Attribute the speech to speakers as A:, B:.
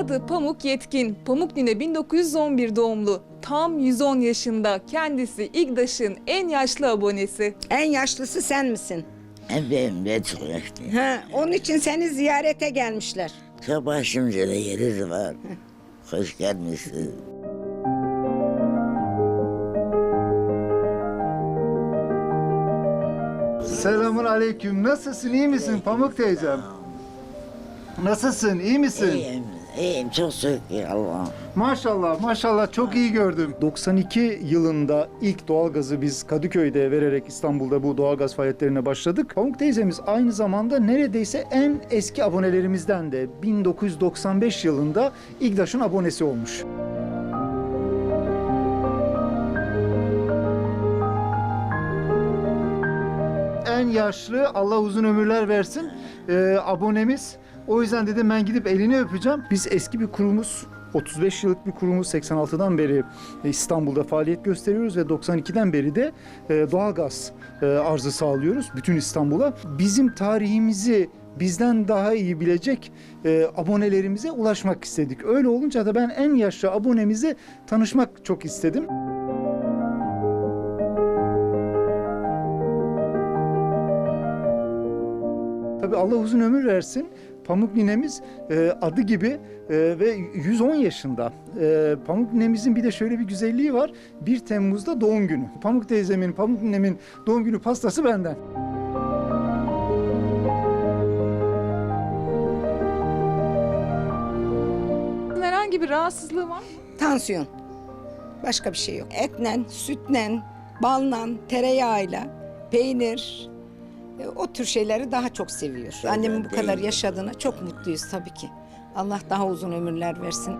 A: Adı Pamuk Yetkin. Pamuk Nine 1911 doğumlu. Tam 110 yaşında. Kendisi İGDAŞ'ın en yaşlı abonesi.
B: En yaşlısı sen misin?
C: Benim de çok.
B: Ha, onun için seni ziyarete gelmişler.
C: Sabah şimdi de yeriz var. Hoş gelmişsiniz.
D: Selamun aleyküm. Nasılsın? iyi misin Pamuk teyzem? Nasılsın? iyi misin?
C: İyiyim, iyiyim. Çok şükür Allah'ım.
D: Maşallah, maşallah çok iyi gördüm. 92 yılında ilk doğalgazı biz Kadıköy'de vererek İstanbul'da bu doğalgaz faaliyetlerine başladık. Pamuk teyzemiz aynı zamanda neredeyse en eski abonelerimizden de 1995 yılında İGDAŞ'ın abonesi olmuş. En yaşlı Allah uzun ömürler versin e, abonemiz. O yüzden dedim ben gidip elini öpeceğim. Biz eski bir kurumuz. 35 yıllık bir kurumuz 86'dan beri İstanbul'da faaliyet gösteriyoruz ve 92'den beri de e, doğalgaz e, arzı sağlıyoruz bütün İstanbul'a. Bizim tarihimizi bizden daha iyi bilecek e, abonelerimize ulaşmak istedik. Öyle olunca da ben en yaşlı abonemize tanışmak çok istedim. Tabii Allah uzun ömür versin. Pamuk ninemiz e, adı gibi e, ve 110 yaşında. E, Pamuk ninemizin bir de şöyle bir güzelliği var. 1 Temmuz'da doğum günü. Pamuk teyzemin, Pamuk ninemin doğum günü pastası benden.
A: Herhangi bir rahatsızlığı var mı?
B: Tansiyon. Başka bir şey yok. Etlen, sütle, balla, tereyağıyla, peynir, o tür şeyleri daha çok seviyor. Annemin bu kadar yaşadığına çok mutluyuz tabii ki. Allah daha uzun ömürler versin.